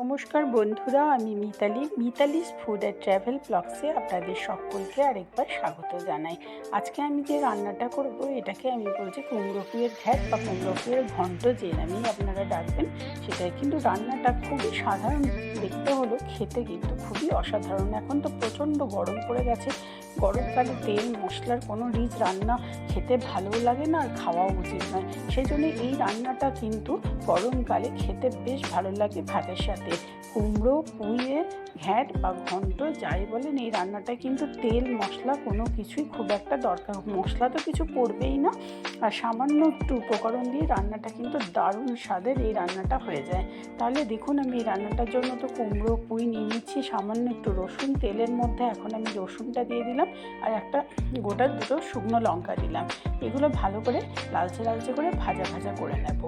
নমস্কার বন্ধুরা, আমি Mitali. Mitali's food and travel ব্লগসে আপনাদের সকলকে আরেকবার স্বাগত জানাই। আজকে আমি যে রান্নাটা করব, এটাকে আমি বলছি কুমড়ো ফুয়ের ঘ্যাট বা কুমড়ো ফুয়ের ঘন্ট যে নামেই আপনারা ডাকবেন, সেটাই। কিন্তু রান্নাটা খুবই সাধারণ, দেখতে হলো খেতে কিন্তু খুবই অসাধারণ। এখন তো প্রচণ্ড গরম পড়ে গেছে গরমকালে তেল, মশলার কোনো রিচ রান্না খেতে ভালোও লাগে না আর খাওয়াও উচিত নয়। সেই জন্য এই রান্নাটা কিন্তু গরমকালে খেতে বেশ ভালো লাগে ভাতের সাথে। কুমড়ো, পুঁয়ে, ঘ্যাট বা ঘন্ট যাই বলেন, এই রান্নাটা কিন্তু তেল, মশলা কোনো কিছুই খুব একটা দরকার মশলা তো কিছু পড়বেই না। আর সামান্য একটু উপকরণ দিয়ে রান্নাটা কিন্তু দারুণ স্বাদের এই রান্নাটা হয়ে যায়। তাহলে দেখুন, আমি এই রান্নাটার জন্য তো কুমড়ো, পুঁই নিয়ে নিচ্ছি। সামান্য একটু রসুন, তেলের মধ্যে এখন আমি রসুনটা দিয়ে দিলাম। আর একটা গোটা দুটো শুকনো লঙ্কা দিলাম। এগুলো ভালো করে লালচে লালচে করে ভাজা ভাজা করে নেব।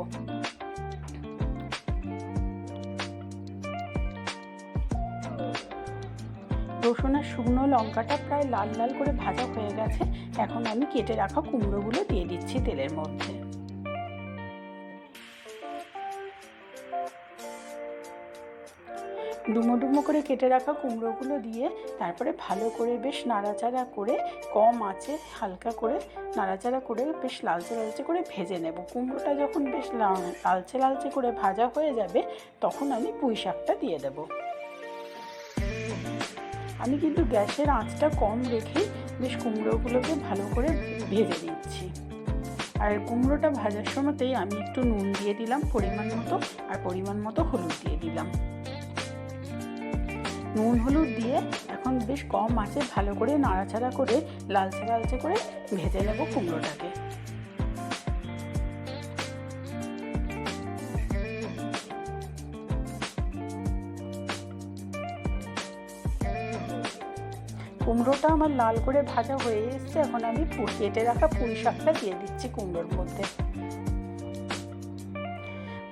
রসুন আর শুকনো লঙ্কাটা প্রায় লাল লাল করে ভাজা হয়ে গেছে। এখন আমি কেটে রাখা কুমড়োগুলো দিয়ে দিচ্ছি তেলের মধ্যে। ডুমো ডুমো করে কেটে রাখা কুমড়োগুলো দিয়ে তারপরে ভালো করে বেশ নাড়াচাড়া করে, কম আছে হালকা করে নাড়াচাড়া করে বেশ লালচে লালচে করে ভেজে নেব। কুমড়োটা যখন বেশ লালচে লালচে করে ভাজা হয়ে যাবে, তখন আমি পুঁই শাকটা দিয়ে দেবো। আমি কিন্তু গ্যাসের আঁচটা কম রেখেই বেশ কুমড়োগুলোকে ভালো করে ভেজে দিচ্ছি আর কুমড়োটা ভাজার সময়তেই আমি একটু নুন দিয়ে দিলাম, পরিমাণ মতো, আর পরিমাণ মতো হলুদ দিয়ে দিলাম। নুন, হলুদ দিয়ে এখন বেশ কম আঁচে ভালো করে নাড়াচাড়া করে, লালচে লালচে করে ভেজে নেব কুমড়োটাকে। কুমড়োটা আমার লাল করে ভাজা হয়ে এসছে, এখন আমি কেটে রাখা পুঁই শাকটা দিয়ে দিচ্ছি কুমড়োর মধ্যে।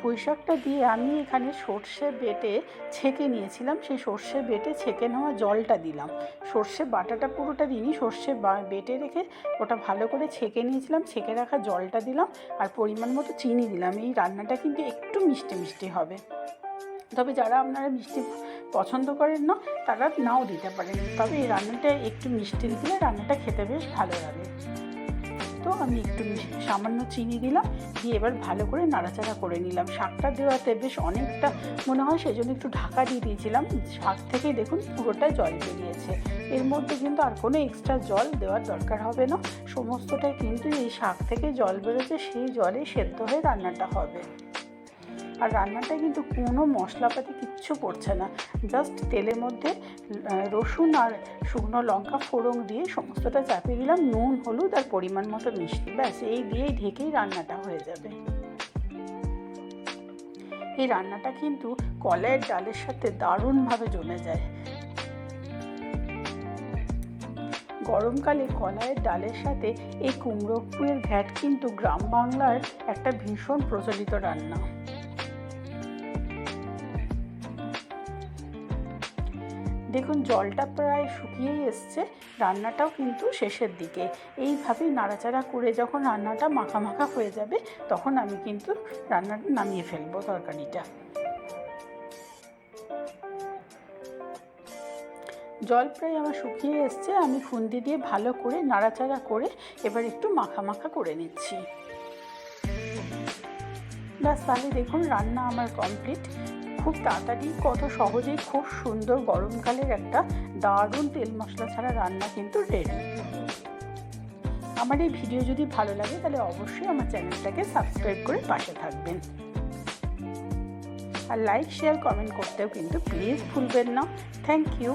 পুঁই শাকটা দিয়ে আমি এখানে সর্ষে বেটে ছেঁকে নিয়েছিলাম। সেই সর্ষে বেটে ছেঁকে নেওয়া জলটা দিলাম। সর্ষে বাটাটা পুরোটা দিইনি, সর্ষে বেটে রেখে ওটা ভালো করে ছেঁকে নিয়েছিলাম। ছেঁকে রাখা জলটা দিলাম আর পরিমাণ মতো চিনি দিলাম। এই রান্নাটা কিন্তু একটু মিষ্টি মিষ্টি হবে। তবে যারা আপনারা মিষ্টি পছন্দ করেন না, তারা নাও দিতে পারেন। তবে এই রান্নাটা একটু মিষ্টি দিলে রান্নাটা খেতে বেশ ভালো লাগে। তো আমি একটু সামান্য চিনি দিলাম, দিয়ে এবার ভালো করে নাড়াচাড়া করে নিলাম। শাকটা দেওয়াতে বেশ অনেকটা মনে হয় সেজন্য একটু ঢাকা দিয়ে দিয়েছিলাম। শাক থেকেই দেখুন পুরোটা জল বেরিয়েছে। এর মধ্যে কিন্তু আর কোনো এক্সট্রা জল দেওয়ার দরকার হবে না। সমস্তটাই কিন্তু এই শাক থেকে জল বেরোচ্ছে, সেই জলে সেদ্ধ হয়ে রান্নাটা হবে। আর রান্নাটা কিন্তু কোনো মশলাপাতি কিচ্ছু পড়ছে না। জাস্ট তেলের মধ্যে রসুন আর শুকনো লঙ্কা ফোড়ন দিয়ে সমস্তটা চাপিয়ে দিলাম। নুন, হলুদ আর পরিমাণ মতো মিষ্টি। ব্যাস, এই দিয়েই ঢেকেই রান্নাটা হয়ে যাবে। এই রান্নাটা কিন্তু কলাইয়ের ডালের সাথে দারুণভাবে জমে যায়। গরমকালে কলাইয়ের ডালের সাথে এই কুমড়ো ফুয়ের ঘ্যাট কিন্তু গ্রাম বাংলার একটা ভীষণ প্রচলিত রান্না। দেখুন, জলটা প্রায় শুকিয়েই এসছে, রান্নাটাও কিন্তু শেষের দিকে। এইভাবেই নাড়াচাড়া করে যখন রান্নাটা মাখা মাখা হয়ে যাবে, তখন আমি কিন্তু রান্নাটা নামিয়ে ফেলব তরকারিটা। জল প্রায় আমার শুকিয়ে এসছে, আমি খুন্দি দিয়ে ভালো করে নাড়াচাড়া করে এবার একটু মাখা মাখা করে নিচ্ছি। ব্যাস, তাহলে দেখুন, রান্না আমার কমপ্লিট। খুব তাড়াতাড়ি, কত সহজেই খুব সুন্দর গরমকালের একটা দারুণ তেল মশলা ছাড়া রান্না কিন্তু রেডি আমার এই ভিডিও যদি ভালো লাগে, তাহলে অবশ্যই আমার চ্যানেলটাকে সাবস্ক্রাইব করে পাশে থাকবেন। আর লাইক শেয়ার কমেন্ট করতেও কিন্তু প্লিজ ভুলবেন না। Thank you